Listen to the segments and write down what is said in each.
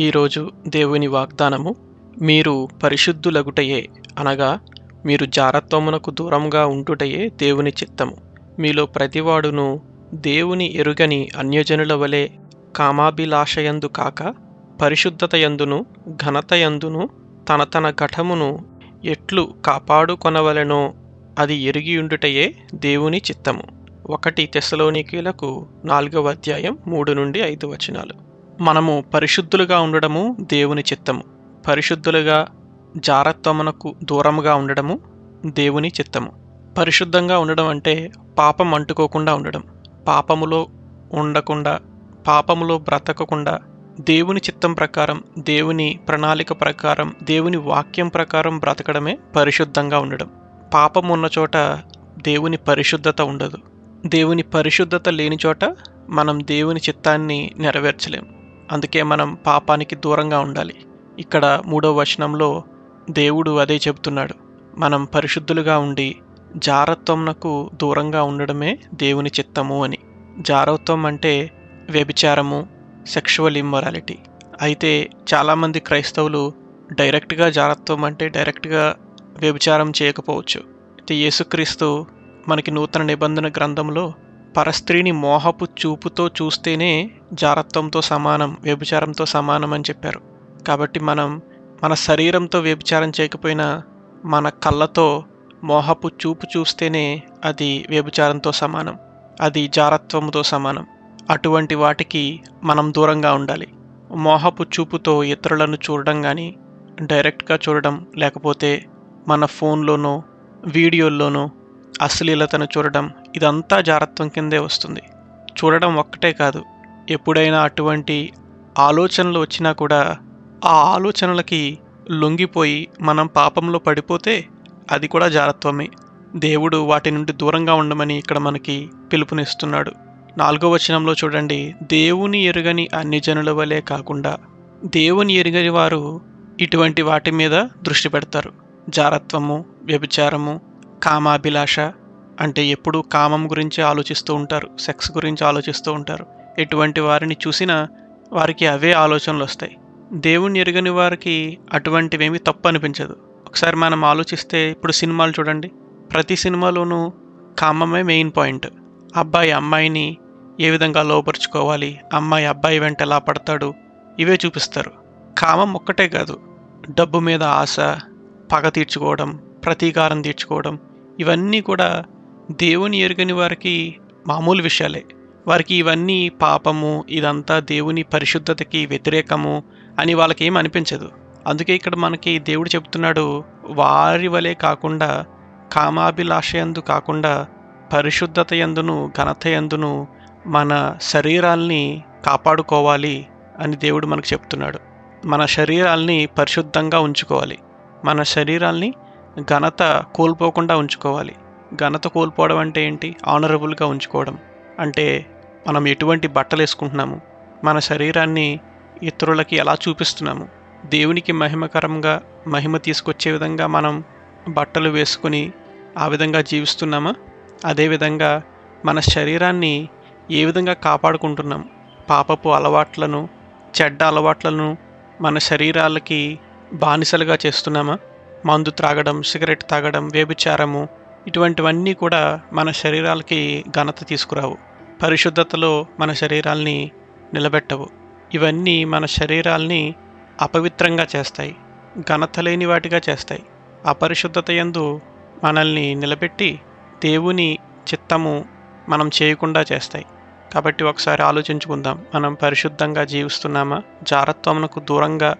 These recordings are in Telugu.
ఈరోజు దేవుని వాగ్దానము మీరు పరిశుద్ధులగుటయే అనగా మీరు జారత్వమునకు దూరంగా ఉంటుటయే దేవుని చిత్తము. మీలో ప్రతివాడును దేవుని ఎరుగని అన్యజనుల వలె కామాభిలాషయందు కాక పరిశుద్ధతయందును ఘనతయందును తన తన ఘటమును ఎట్లు కాపాడుకొనవలెనో అది ఎరిగియుండుటయే దేవుని చిత్తము. ఒకటి తెసలోనికీలకు నాలుగవ అధ్యాయం మూడు నుండి ఐదు వచనాలు. మనము పరిశుద్ధులుగా ఉండడము దేవుని చిత్తము. పరిశుద్ధులుగా జారత్వమునకు దూరముగా ఉండడము దేవుని చిత్తము. పరిశుద్ధంగా ఉండడం అంటే పాపం అంటుకోకుండా ఉండడం. పాపములో ఉండకుండా పాపములో బ్రతకకుండా దేవుని చిత్తం ప్రకారం దేవుని ప్రణాళిక ప్రకారం దేవుని వాక్యం ప్రకారం బ్రతకడమే పరిశుద్ధంగా ఉండడం. పాపం ఉన్న చోట దేవుని పరిశుద్ధత ఉండదు. దేవుని పరిశుద్ధత లేని చోట మనం దేవుని చిత్తాన్ని నెరవేర్చలేం. అందుకే మనం పాపానికి దూరంగా ఉండాలి. ఇక్కడ మూడో వచనంలో దేవుడు అదే చెబుతున్నాడు. మనం పరిశుద్ధులుగా ఉండి జారత్వంనకు దూరంగా ఉండడమే దేవుని చిత్తము అని. జారత్వం అంటే వ్యభిచారము సెక్షువల్ ఇమ్మొరాలిటీ అయితే చాలామంది క్రైస్తవులు డైరెక్ట్గా జారత్వం అంటే డైరెక్ట్గా వ్యభిచారం చేయకపోవచ్చు. అయితే యేసుక్రీస్తు మనకి నూతన నిబంధన గ్రంథంలో పరస్త్రీని మోహపు చూపుతో చూస్తేనే జారత్వంతో సమానం వ్యభిచారంతో సమానం అని చెప్పారు. కాబట్టి మనం మన శరీరంతో వ్యభిచారం చేయకపోయినా మన కళ్ళతో మోహపు చూపు చూస్తేనే అది వ్యభిచారంతో సమానం అది జారత్వంతో సమానం. అటువంటి వాటికి మనం దూరంగా ఉండాలి. మోహపు చూపుతో ఇతరులను చూడడం కానీ డైరెక్ట్గా చూడడం లేకపోతే మన ఫోన్లోనో వీడియోల్లోనో అశ్లీలతను చూడడం ఇదంతా జారత్వం కిందే వస్తుంది. చూడడం ఒక్కటే కాదు ఎప్పుడైనా అటువంటి ఆలోచనలు వచ్చినా కూడా ఆ ఆలోచనలకి లొంగిపోయి మనం పాపంలో పడిపోతే అది కూడా జారత్వమే. దేవుడు వాటి నుండి దూరంగా ఉండమని ఇక్కడ మనకి పిలుపునిస్తున్నాడు. నాలుగో వచనంలో చూడండి దేవుని ఎరుగని అన్ని జనుల వలె కాకుండా దేవుని ఎరుగని వారు ఇటువంటి వాటి మీద దృష్టి పెడతారు. జారత్వము వ్యభిచారము కామాభిలాష అంటే ఎప్పుడు కామం గురించి ఆలోచిస్తూ ఉంటారు సెక్స్ గురించి ఆలోచిస్తూ ఉంటారు. ఎటువంటి వారిని చూసినా వారికి అవే ఆలోచనలు వస్తాయి. దేవుణ్ణి ఎరగని వారికి అటువంటివేమీ తప్పు అనిపించదు. ఒకసారి మనం ఆలోచిస్తే ఇప్పుడు సినిమాలు చూడండి. ప్రతి సినిమాలోనూ కామమే మెయిన్ పాయింట్. అబ్బాయి అమ్మాయిని ఏ విధంగా లోపరుచుకోవాలి? అమ్మాయి అబ్బాయి వెంట ఎలా పడతాడు? ఇవే చూపిస్తారు. కామం ఒక్కటే కాదు. డబ్బు మీద ఆశ పగ తీర్చుకోవడం ప్రతీకారం తీర్చుకోవడం. ఇవన్నీ కూడా దేవుని ఎరుగని వారికి మామూలు విషయాలే. వారికి ఇవన్నీ పాపము ఇదంతా దేవుని పరిశుద్ధతకి వ్యతిరేకము అని వాళ్ళకి ఏం అనిపించదు. అందుకే ఇక్కడ మనకి దేవుడు చెప్తున్నాడు వారి వలె కాకుండా కామాభిలాషయందు కాకుండా పరిశుద్ధత ఎందును ఘనత ఎందును మన శరీరాల్ని కాపాడుకోవాలి అని దేవుడు మనకు చెప్తున్నాడు. మన శరీరాల్ని పరిశుద్ధంగా ఉంచుకోవాలి. మన శరీరాల్ని ఘనత కోల్పోకుండా ఉంచుకోవాలి. ఘనత కోల్పోవడం అంటే ఏంటి? ఆనరబుల్గా ఉంచుకోవడం. అంటే మనం ఎటువంటి బట్టలు వేసుకుంటున్నాము? మన శరీరాన్ని ఇతరులకి ఎలా చూపిస్తున్నాము? దేవునికి మహిమకరంగా మహిమ తీసుకొచ్చే విధంగా మనం బట్టలు వేసుకుని ఆ విధంగా జీవిస్తున్నామా? అదేవిధంగా మన శరీరాన్ని ఏ విధంగా కాపాడుకుంటున్నాం పాపపు అలవాట్లను చెడ్డ అలవాట్లను మన శరీరాలకి బానిసలుగా చేస్తున్నామా? మందు త్రాగడం సిగరెట్ తాగడం వ్యభిచారము ఇటువంటివన్నీ కూడా మన శరీరాలకి ఘనత తీసుకురావు. పరిశుద్ధతలో మన శరీరాల్ని నిలబెట్టవు. ఇవన్నీ మన శరీరాల్ని అపవిత్రంగా చేస్తాయి. ఘనత లేని వాటిగా చేస్తాయి. అపరిశుద్ధత యందు మనల్ని నిలబెట్టి దేవుని చిత్తము మనం చేయకుండా చేస్తాయి. కాబట్టి ఒకసారి ఆలోచించుకుందాం. మనం పరిశుద్ధంగా జీవిస్తున్నామా? జారత్వమునకు దూరంగా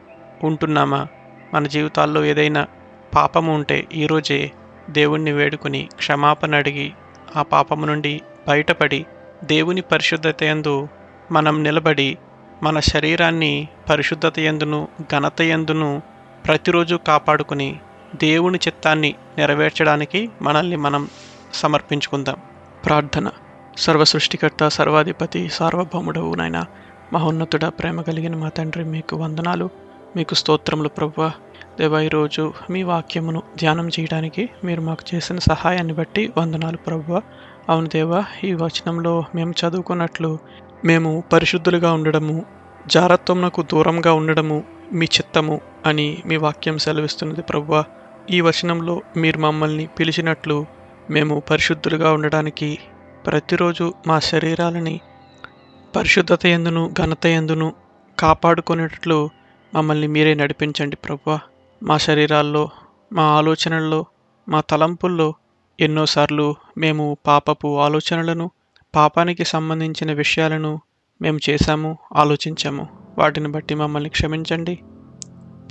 ఉంటున్నామా? మన జీవితాల్లో ఏదైనా పాపము ఉంటే ఈరోజే దేవుణ్ణి వేడుకొని క్షమాపణ అడిగి ఆ పాపము నుండి బయటపడి దేవుని పరిశుద్ధత యందు మనం నిలబడి మన శరీరాన్ని పరిశుద్ధత ఎందును ఘనత ఎందును ప్రతిరోజు కాపాడుకుని దేవుని చిత్తాన్ని నెరవేర్చడానికి మనల్ని మనం సమర్పించుకుందాం. ప్రార్థన. సర్వ సృష్టికర్త సర్వాధిపతి సార్వభౌముడవు నాయన మహోన్నతుడ ప్రేమ కలిగిన మా తండ్రి మీకు వందనాలు మీకు స్తోత్రములు ప్రభు దేవా ఈరోజు మీ వాక్యమును ధ్యానం చేయడానికి మీరు మాకు చేసిన సహాయాన్ని బట్టి వందనాలు ప్రభువ. అవును దేవా ఈ వచనంలో మేము చదువుకున్నట్లు మేము పరిశుద్ధులుగా ఉండడము జారత్వంకు దూరంగా ఉండడము మీ చిత్తము అని మీ వాక్యం సెలవిస్తున్నది ప్రభువా. ఈ వచనంలో మీరు మమ్మల్ని పిలిచినట్లు మేము పరిశుద్ధులుగా ఉండడానికి ప్రతిరోజు మా శరీరాలని పరిశుద్ధత ఎందును ఘనత ఎందును కాపాడుకునేటట్లు మమ్మల్ని మీరే నడిపించండి ప్రభువా. మా శరీరాల్లో మా ఆలోచనల్లో మా తలంపుల్లో ఎన్నోసార్లు మేము పాపపు ఆలోచనలను పాపానికి సంబంధించిన విషయాలను మేము చేశాము ఆలోచించాము. వాటిని బట్టి మమ్మల్ని క్షమించండి.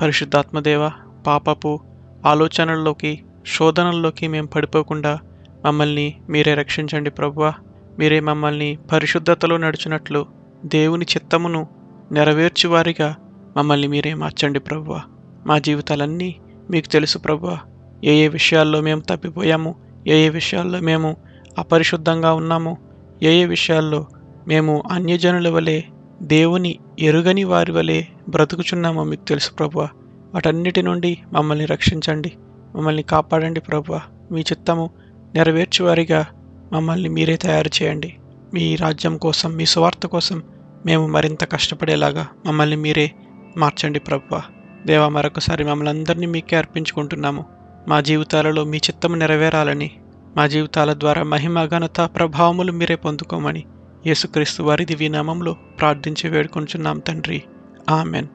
పరిశుద్ధాత్మదేవ పాపపు ఆలోచనల్లోకి శోధనల్లోకి మేము పడిపోకుండా మమ్మల్ని మీరే రక్షించండి ప్రభువా. మీరే మమ్మల్ని పరిశుద్ధతలో నడిచినట్లు దేవుని చిత్తమును నెరవేర్చువారిగా మమ్మల్ని మీరే మార్చండి ప్రభువా. మా జీవితాలన్నీ మీకు తెలుసు ప్రభా. ఏ ఏ విషయాల్లో మేము తప్పిపోయాము ఏ ఏ విషయాల్లో మేము అపరిశుద్ధంగా ఉన్నాము ఏ ఏ విషయాల్లో మేము అన్యజనుల వలె దేవుని ఎరుగని వారి వలె బ్రతుకుచున్నామో మీకు తెలుసు ప్రభా. వాటన్నిటి నుండి మమ్మల్ని రక్షించండి మమ్మల్ని కాపాడండి ప్రభా. మీ చిత్తము నెరవేర్చేవారిగా మమ్మల్ని మీరే తయారు చేయండి. మీ రాజ్యం కోసం మీ సువార్త కోసం మేము మరింత కష్టపడేలాగా మమ్మల్ని మీరే మార్చండి ప్రభా. దేవా మరొకసారి మమ్మల్ని అందరినీ మీకే అర్పించుకుంటున్నాము. మా జీవితాలలో మీ చిత్తము నెరవేరాలని మా జీవితాల ద్వారా మహిమ ఘనత ప్రభావములు మీరే పొందుకోమని యేసుక్రీస్తు వారి దివ్యనామంలో ప్రార్థించి వేడుకొంచున్నాం తండ్రి. ఆమెన్.